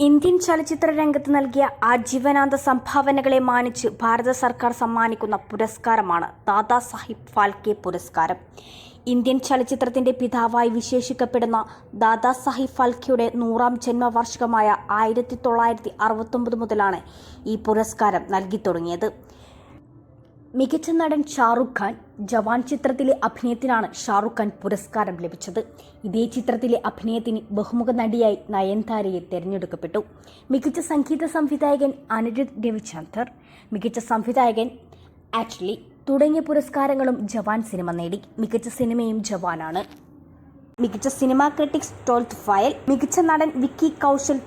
Indian ചലച്ചിത്ര രംഗത്ത് നൽകിയ ആജീവനാന്ത സംഭാവനകളെ മാനിച്ച് ഭാരത സർക്കാർ സമ്മാനിക്കുന്ന പുരസ്കാരമാണ് ദാദാ സാഹിബ് ഫാൽക്കെ പുരസ്കാരം. ഇന്ത്യൻ ചലച്ചിത്രത്തിന്റെ പിതാവായി വിശേഷിക്കപ്പെടുന്ന ദാദാ സാഹിബ് ഫാൽക്കെയുടെ നൂറാം ജന്മവാർഷികമായ ആയിരത്തി തൊള്ളായിരത്തി അറുപത്തൊമ്പത് മുതലാണ് ഈ പുരസ്കാരം നൽകി തുടങ്ങിയത്. മികച്ച നടൻ ഷാറുഖ് ഖാൻ ജവാൻ ചിത്രത്തിലെ അഭിനയത്തിനാണ് ഷാറുഖ് ഖാൻ പുരസ്കാരം ലഭിച്ചത്. ഇതേ ചിത്രത്തിലെ അഭിനയത്തിന് ബഹുമുഖ നടിയായി നയൻതാരയെ തിരഞ്ഞെടുക്കപ്പെട്ടു. മികച്ച സംഗീത സംവിധായകൻ അനിരുദ്ധ് രവിചന്ദർ മികച്ച സംവിധായകൻ ആറ്റ്ലി തുടങ്ങിയ പുരസ്കാരങ്ങളും ജവാൻ സിനിമ നേടി. മികച്ച സിനിമയും ജവാനാണ്. മികച്ച സിനിമാ ക്രിറ്റിക്സ് ട്വൽത്ത് ഫയൽ. മികച്ച നടൻ വിക്കി കൗശൽ.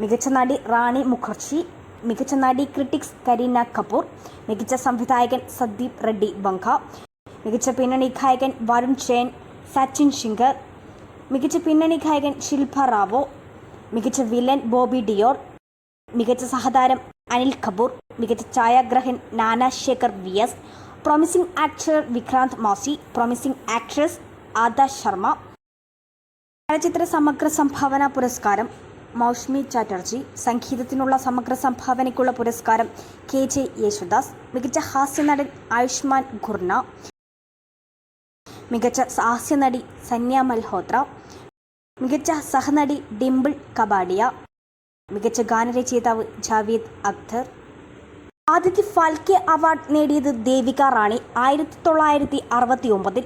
മികച്ച നടി റാണി മുഖർജി. മികച്ച നടി ക്രിട്ടിക്സ് കരീന കപൂർ മികച്ച സംവിധായകൻ സന്ദീപ് റെഡ്ഡി ബങ്ക മികച്ച പിന്നണി ഗായകൻ വരുൺ ജയൻ സച്ചിൻ ശിങ്കർ മികച്ച പിന്നണി ഗായകൻ ശില്പ റാവോ മികച്ച വില്ലൻ ബോബി ഡിയോർ മികച്ച സഹതാരം അനിൽ കപൂർ മികച്ച ഛായാഗ്രഹൻ Nanashekhar V S promising actor Vikrant Massey promising actress Adah Sharma. ചലച്ചിത്ര സമഗ്ര സംഭാവന പുരസ്കാരം മൗഷ്മി ചാറ്റർജി സംഗീതത്തിനുള്ള സമഗ്ര സംഭാവനയ്ക്കുള്ള പുരസ്കാരം കെ ജെ യേശുദാസ് മികച്ച ഹാസ്യനടൻ ആയുഷ്മാൻ ഖുർണ മികച്ച ഹാസ്യനടി സന്യ മൽഹോത്ര മികച്ച സഹനടി ഡിംപിൾ കബാഡിയ മികച്ച ഗാനരചയിതാവ് ജാവേദ് അക്തർ. ആദ്യത്തെ ഫാൽക്കെ അവാർഡ് നേടിയത് ദേവിക റാണി ആയിരത്തി തൊള്ളായിരത്തി അറുപത്തി ഒമ്പതിൽ